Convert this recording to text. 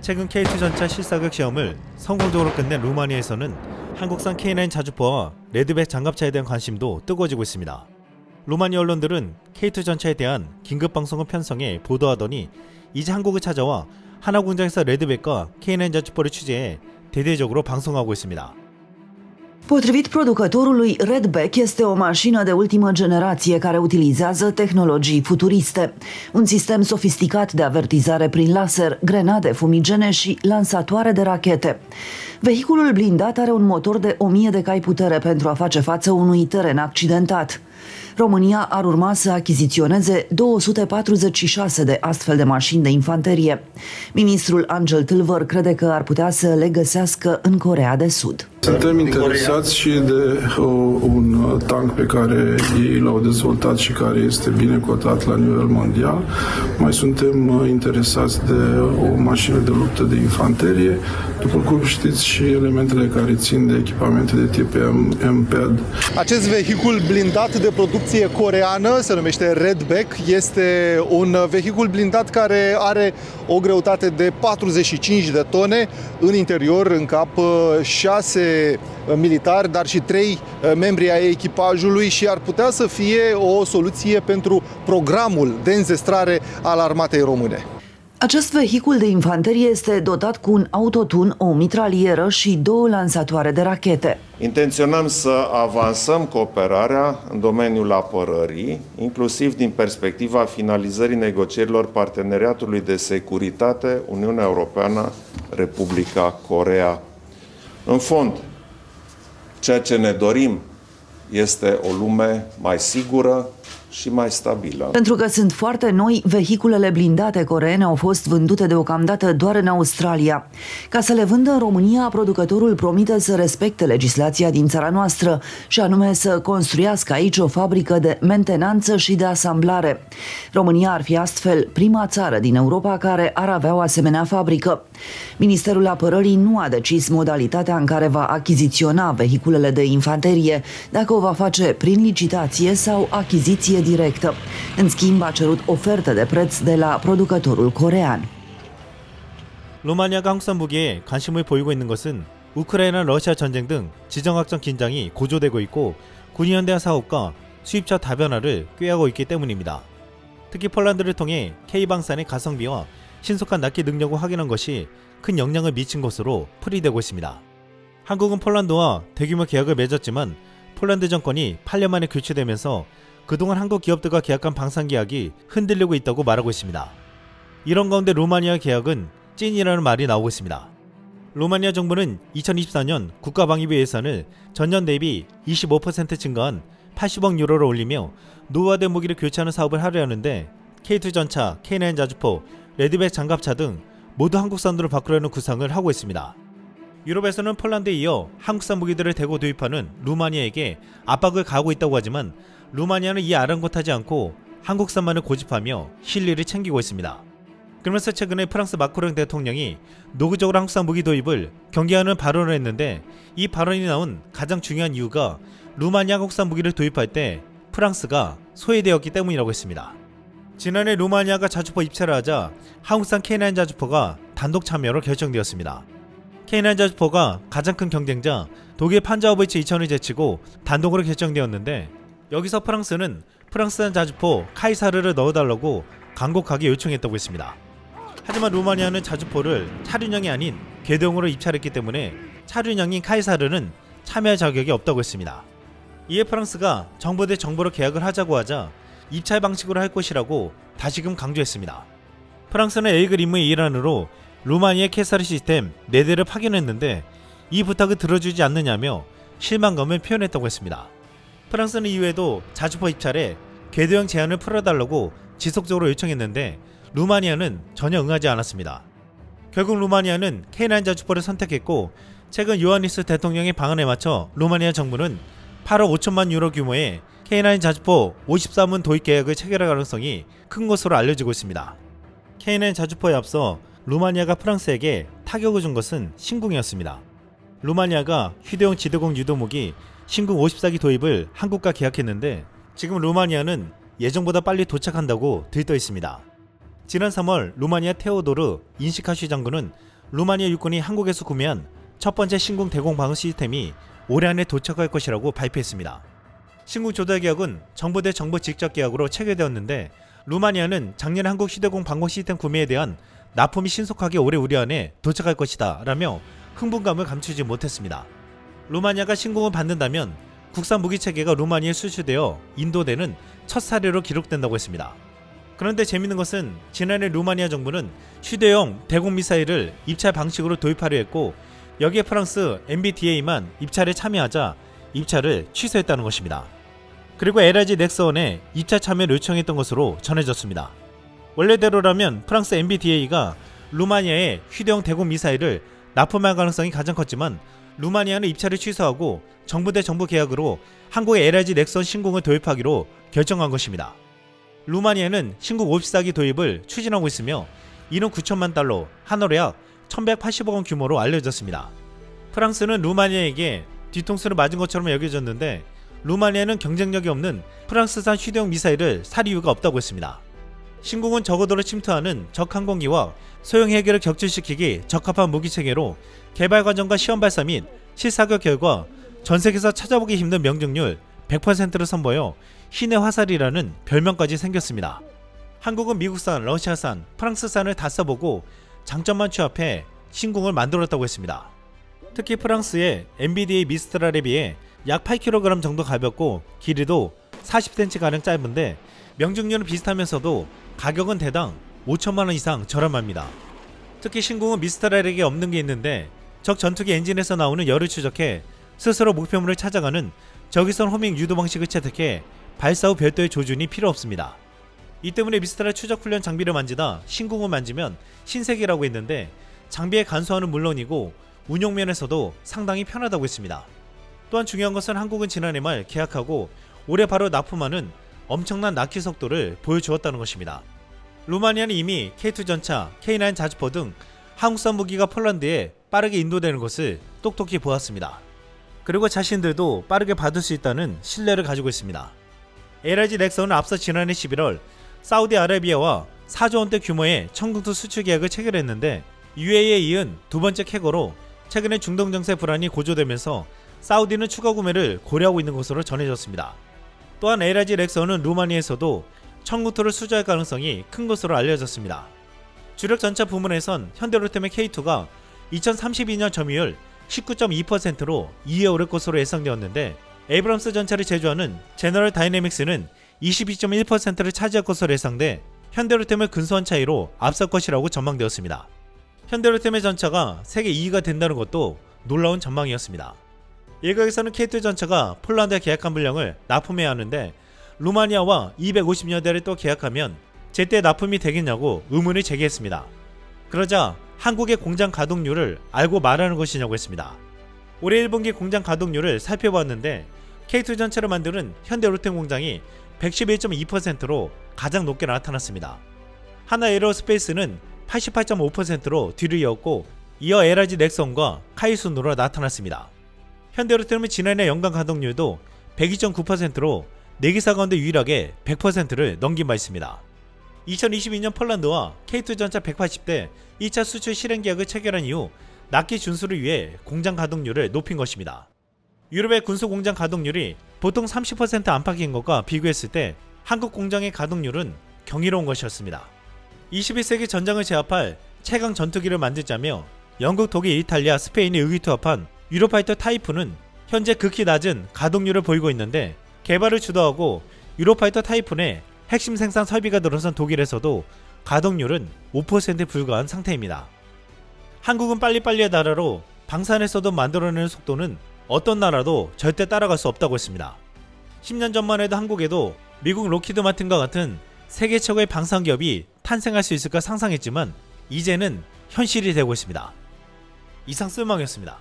최근 K2 전차 실사격 시험을 성공적으로 끝낸 루마니아에서는 한국산 K9 자주포와 레드백 장갑차에 대한 관심도 뜨거워지고 있습니다. 루마니아 언론들은 K2 전차에 대한 긴급 방송을 편성해 보도하더니 이제 한국을 찾아와 하나 공장에서 레드백과 K9 자주포를 취재해 대대적으로 방송하고 있습니다. Potrivit producătorului, Redback este o mașină de ultimă generație care utilizează tehnologii futuriste. Un sistem sofisticat de avertizare prin laser, grenade fumigene și lansatoare de rachete. Vehiculul blindat are un motor de 1000 de cai putere pentru a face față unui teren accidentat. România ar urma să achiziționeze 246 de astfel de mașini de infanterie. Ministrul Angel Tâlvăr crede că ar putea să le găsească în Corea de Sud. Suntem interesați și de o, un uh, tank pe care ei l-au dezvoltat și care este bine cotat la nivel mondial. Mai suntem uh, interesați de o mașină de luptă de infanterie, după cum știți și elementele care țin de echipamente de tip M- MPAD. Acest vehicul blindat de producție coreană se numește Redback. Este un vehicul blindat care are o greutate de 45 de tone. În interior încap 6 militari, dar și 3 membri ai echipajului și ar putea să fie o soluție pentru programul de înzestrare al armatei române. Acest vehicul de infanterie este dotat cu un autotun, o mitralieră și două lansatoare de rachete. Intenționăm să avansăm cooperarea în domeniul apărării, inclusiv din perspectiva finalizării negocierilor parteneriatului de securitate Uniunea Europeană Republica Corea. În fond, ceea ce ne dorim este o lume mai sigură și mai stabilă. Pentru că sunt foarte noi, vehiculele blindate coreene au fost vândute deocamdată doar în Australia. Ca să le vândă în România, producătorul promite să respecte legislația din țara noastră și anume să construiască aici o fabrică de mentenanță și de asamblare. România ar fi astfel prima țară din Europa care ar avea o asemenea fabrică. Ministerul Apărării nu a decis modalitatea în care va achiziționa vehiculele de infanterie, dacă o va face prin licitație sau achiziție directă. În schimb, a cerut oferte de preț de la producătorul corean. 루마니아가 한국산 무기에 관심을 보이고 있는 것은 우크라이나 러시아 전쟁 등 지정학적 긴장이 고조되고 있고 군의연대화 사업과 수입차 다변화를 꾀하고 있기 때문입니다. 특히 폴란드를 통해 K방산의 가성비와 신속한 납기 능력을 확인한 것이 큰 영향을 미친 것으로 풀이되고 있습니다. 한국은 폴란드와 대규모 계약을 맺었지만 폴란드 정권이 8년 만에 교체되면서 그동안 한국 기업들과 계약한 방산 계약이 흔들리고 있다고 말하고 있습니다. 이런 가운데 루마니아 계약은 찐이라는 말이 나오고 있습니다. 루마니아 정부는 2024년 국가방위비 예산을 전년 대비 25% 증가한 80억 유로를 올리며 노후화된 무기를 교체하는 사업을 하려는데 K2 전차, K9 자주포, 레드백 장갑차 등 모두 한국산으로 바꾸려는 구상을 하고 있습니다. 유럽에서는 폴란드에 이어 한국산 무기들을 대거 도입하는 루마니아에게 압박을 가하고 있다고 하지만 루마니아는 이 아랑곳하지 않고 한국산만을 고집하며 실리를 챙기고 있습니다. 그러면서 최근에 프랑스 마크롱 대통령이 노골적으로 한국산 무기 도입을 경계하는 발언을 했는데 이 발언이 나온 가장 중요한 이유가 루마니아 한국산 무기를 도입할 때 프랑스가 소외되었기 때문이라고 했습니다. 지난해 루마니아가 자주포 입찰을 하자 한국산 K9 자주포가 단독 참여로 결정되었습니다. K9 자주포가 가장 큰 경쟁자 독일 판자오브이츠 2000을 제치고 단독으로 결정되었는데 여기서 프랑스는 프랑스산 자주포 카이사르를 넣어달라고 간곡하게 요청했다고 했습니다. 하지만 루마니아는 자주포를 차륜형이 아닌 궤도형으로 입찰했기 때문에 차륜형인 카이사르는 참여할 자격이 없다고 했습니다. 이에 프랑스가 정부 대 정부로 계약을 하자고 하자 입찰 방식으로 할 것이라고 다시금 강조했습니다. 프랑스는 에이글 임무의 일환으로 루마니아 캐사르 시스템 4대를 파견했는데 이 부탁을 들어주지 않느냐며 실망감을 표현했다고 했습니다. 프랑스는 이후에도 자주 포 입찰에 궤도형 제한을 풀어달라고 지속적으로 요청했는데 루마니아는 전혀 응하지 않았습니다. 결국 루마니아는 K9 자주포를 선택했고 최근 요하니스 대통령의 방안에 맞춰 루마니아 정부는 8억 5천만 유로 규모의 K9 자주포 53문 도입 계약을 체결할 가능성이 큰 것으로 알려지고 있습니다. K9 자주포에 앞서 루마니아가 프랑스에게 타격을 준 것은 신궁이었습니다. 루마니아가 휴대용 지대공 유도무기 신궁 54기 도입을 한국과 계약했는데 지금 루마니아는 예정보다 빨리 도착한다고 들떠 있습니다. 지난 3월 루마니아 테오도르 인시카슈 장군은 루마니아 육군이 한국에서 구매한 첫 번째 신궁 대공 방어 시스템이 올해 안에 도착할 것이라고 발표했습니다. 신궁 조달 계약은 정부 대 정부 직접 계약으로 체결되었는데 루마니아는 작년 한국 휴대공 방공 시스템 구매에 대한 납품이 신속하게 올해 우리 안에 도착할 것이다 라며 흥분감을 감추지 못했습니다. 루마니아가 신공을 받는다면 국산 무기 체계가 루마니아에 수출되어 인도되는 첫 사례로 기록된다고 했습니다. 그런데 재밌는 것은 지난해 루마니아 정부는 휴대용 대공 미사일을 입찰 방식으로 도입하려 했고 여기에 프랑스 MBDA만 입찰에 참여하자 입찰을 취소했다는 것입니다. 그리고 LRG 넥스원에 2차 참여를 요청했던 것으로 전해졌습니다. 원래대로라면 프랑스 MBDA가 루마니아에 휴대용 대공 미사일을 납품할 가능성이 가장 컸지만 루마니아는 입찰을 취소하고 정부 대 정부 계약으로 한국의 LRG 넥선 신공을 도입하기로 결정한 것입니다. 루마니아는 신국 54기 도입을 추진하고 있으며 이는 9천만 달러, 한화로 약 1180억 원 규모로 알려졌습니다. 프랑스는 루마니아에게 뒤통수를 맞은 것처럼 여겨졌는데 루마니아는 경쟁력이 없는 프랑스산 휴대용 미사일을 살 이유가 없다고 했습니다. 신궁은 저고도를 침투하는 적 항공기와 소형 헬기를 격추시키기 적합한 무기 체계로 개발 과정과 시험 발사 및 실사격 결과 전 세계에서 찾아보기 힘든 명중률 100%를 선보여 신의 화살이라는 별명까지 생겼습니다. 한국은 미국산, 러시아산, 프랑스산을 다 써보고 장점만 취합해 신궁을 만들었다고 했습니다. 특히 프랑스의 MBDA 미스트랄에 비해 약 8kg 정도 가볍고 길이도 40cm 가량 짧은데 명중률은 비슷하면서도 가격은 대당 5천만 원 이상 저렴합니다. 특히 신궁은 미스트랄에게 없는 게 있는데 적 전투기 엔진에서 나오는 열을 추적해 스스로 목표물을 찾아가는 적외선 호밍 유도 방식을 채택해 발사 후 별도의 조준이 필요 없습니다. 이 때문에 미스트랄 추적 훈련 장비를 만지다 신궁을 만지면 신세계라고 했는데 장비의 간소화는 물론이고 운용 면에서도 상당히 편하다고 했습니다. 또한 중요한 것은 한국은 지난해 말 계약하고 올해 바로 납품하는 엄청난 낙기 속도를 보여주었다는 것입니다. 루마니아는 이미 K2 전차, K9 자주포 등 한국산 무기가 폴란드에 빠르게 인도되는 것을 똑똑히 보았습니다. 그리고 자신들도 빠르게 받을 수 있다는 신뢰를 가지고 있습니다. LRG 넥슨은 앞서 지난해 11월 사우디아라비아와 4조 원대 규모의 청국토 수출 계약을 체결했는데 UAE에 이은 두 번째 캐거로 최근에 중동 정세 불안이 고조되면서 사우디는 추가 구매를 고려하고 있는 것으로 전해졌습니다. 또한 LRG 렉선은 루마니아에서도 청구토를 수주할 가능성이 큰 것으로 알려졌습니다. 주력 전차 부문에선 현대로템의 K2가 2032년 점유율 19.2%로 2위 오를 것으로 예상되었는데 에이브람스 전차를 제조하는 제너럴 다이내믹스는 22.1%를 차지할 것으로 예상돼 현대로템을 근소한 차이로 앞설 것이라고 전망되었습니다. 현대로템의 전차가 세계 2위가 된다는 것도 놀라운 전망이었습니다. 일각에서는 K2 전차가 폴란드에 계약한 물량을 납품해야 하는데 루마니아와 250여 대를 또 계약하면 제때 납품이 되겠냐고 의문을 제기했습니다. 그러자 한국의 공장 가동률을 알고 말하는 것이냐고 했습니다. 올해 1분기 공장 가동률을 살펴봤는데 K2 전차를 만드는 현대로템 공장이 111.2%로 가장 높게 나타났습니다. 하나 에어로스페이스는 88.5%로 뒤를 이었고 이어 LRG 넥슨과 카이 순으로 나타났습니다. 현대로템은 지난해 연간 가동률도 102.9%로 4기사 가운데 유일하게 100%를 넘긴 바 있습니다. 2022년 폴란드와 K2 전차 180대 2차 수출 실행 계약을 체결한 이후 납기 준수를 위해 공장 가동률을 높인 것입니다. 유럽의 군수 공장 가동률이 보통 30% 안팎인 것과 비교했을 때 한국 공장의 가동률은 경이로운 것이었습니다. 21세기 전장을 제압할 최강 전투기를 만들자며 영국, 독일, 이탈리아, 스페인이 의기투합한 유로파이터 타이프는 현재 극히 낮은 가동률을 보이고 있는데 개발을 주도하고 유로파이터 타이푼의 핵심 생산 설비가 들어선 독일에서도 가동률은 5%에 불과한 상태입니다. 한국은 빨리빨리의 나라로 방산에서도 만들어내는 속도는 어떤 나라도 절대 따라갈 수 없다고 했습니다. 10년 전만 해도 한국에도 미국 로키드 마틴과 같은 세계 최고의 방산 기업이 탄생할 수 있을까 상상했지만 이제는 현실이 되고 있습니다. 이상 쓸망이었습니다.